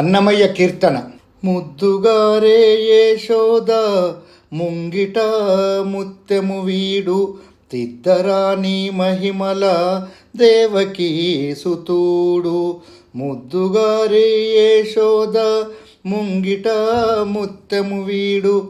అన్నమయ్య కీర్తన. ముద్దుగారే యశోద ముంగిట ముత్తెము వీడు తిద్దరాని మహిమల దేవకీ సుతూడు. ముద్దుగారే యశోద ముంగిట ముత్తెము వీడు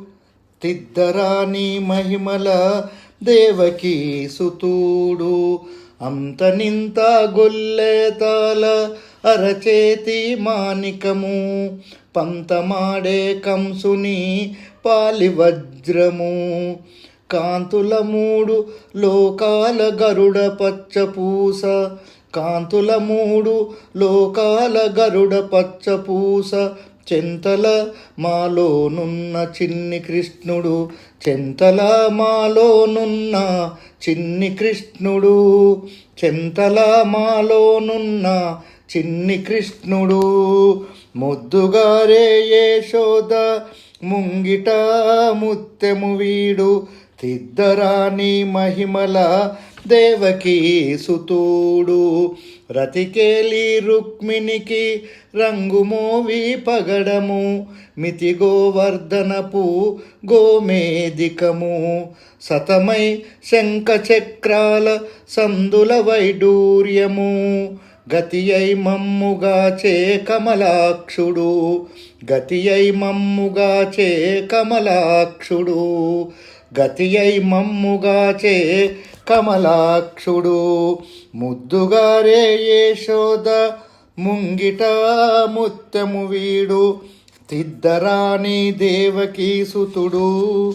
తిద్దరాని మహిమల దేవకీ సుతూడు. అంత నింత గొల్లెతాల అరచేతి మానికము పంతమాడే కంసుని పాలివజ్రము. కాంతుల మూడు లోకాల గరుడ పచ్చపూస కాంతుల మూడు లోకాల గరుడ పచ్చపూస. చెంతల మాలోనున్న చిన్ని కృష్ణుడు చెంతల మాలోనున్న చిన్ని కృష్ణుడు. చెంతల మాలోనున్న చిన్ని కృష్ణుడు ముద్దుగారే యశోద ముంగిట ముత్తెము వీడు తిద్దరాని మహిమల దేవకీ సుతూడు. రతికేలి రుక్మిణికి రంగుమోవి పగడము మితి గోవర్ధనపు గోమేదికము సతమై శంఖచక్రాల సందుల వైడూర్యము. గతి అయి మమ్ముగాచే కమలాక్షుడు. గతి అయి మమ్ముగాచే కమలాక్షుడు. గతి అయి మమ్ముగాచే కమలాక్షుడు. ముద్దుగారే యశోద ముంగిట ముత్తము వీడు. తిద్దరాణి దేవకీ సుతుడు.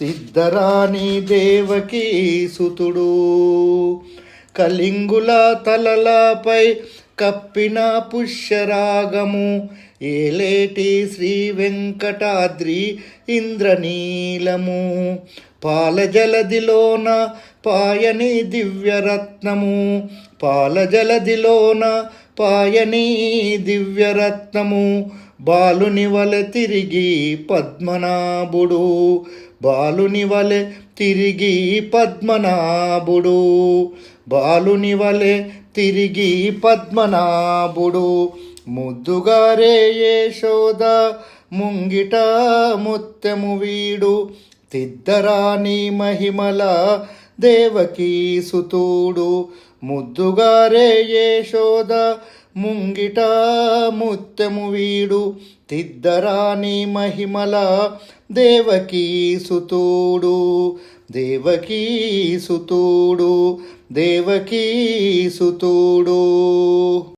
తిద్దరాణి దేవకీ సుతుడు. కలింగుల తలలపై కప్పిన పుష్యరాగము. ఏలేటి శ్రీ వెంకటాద్రి ఇంద్రనీలము. పాలజలదిలోన పాయని దివ్యరత్నము. పాలజలదిలోన పాయనీ దివ్యరత్నము. బాలుని వలె తిరిగి పద్మనాభుడు. బాలుని వలె తిరిగి పద్మనాభుడు. బాలుని వలె తిరిగి పద్మనాభుడు. ముద్దుగారే యశోద ముంగిట ముత్తెము వీడు. తిద్దరాని మహిమల దేవకీ సుతూడు ముద్దుగారే యశోద ముంగిట ముత్తెము వీడు. తిద్దరాని మహిమల దేవకీ సుతూడు దేవకీ సుతూడు దేవకీ సుతూడు.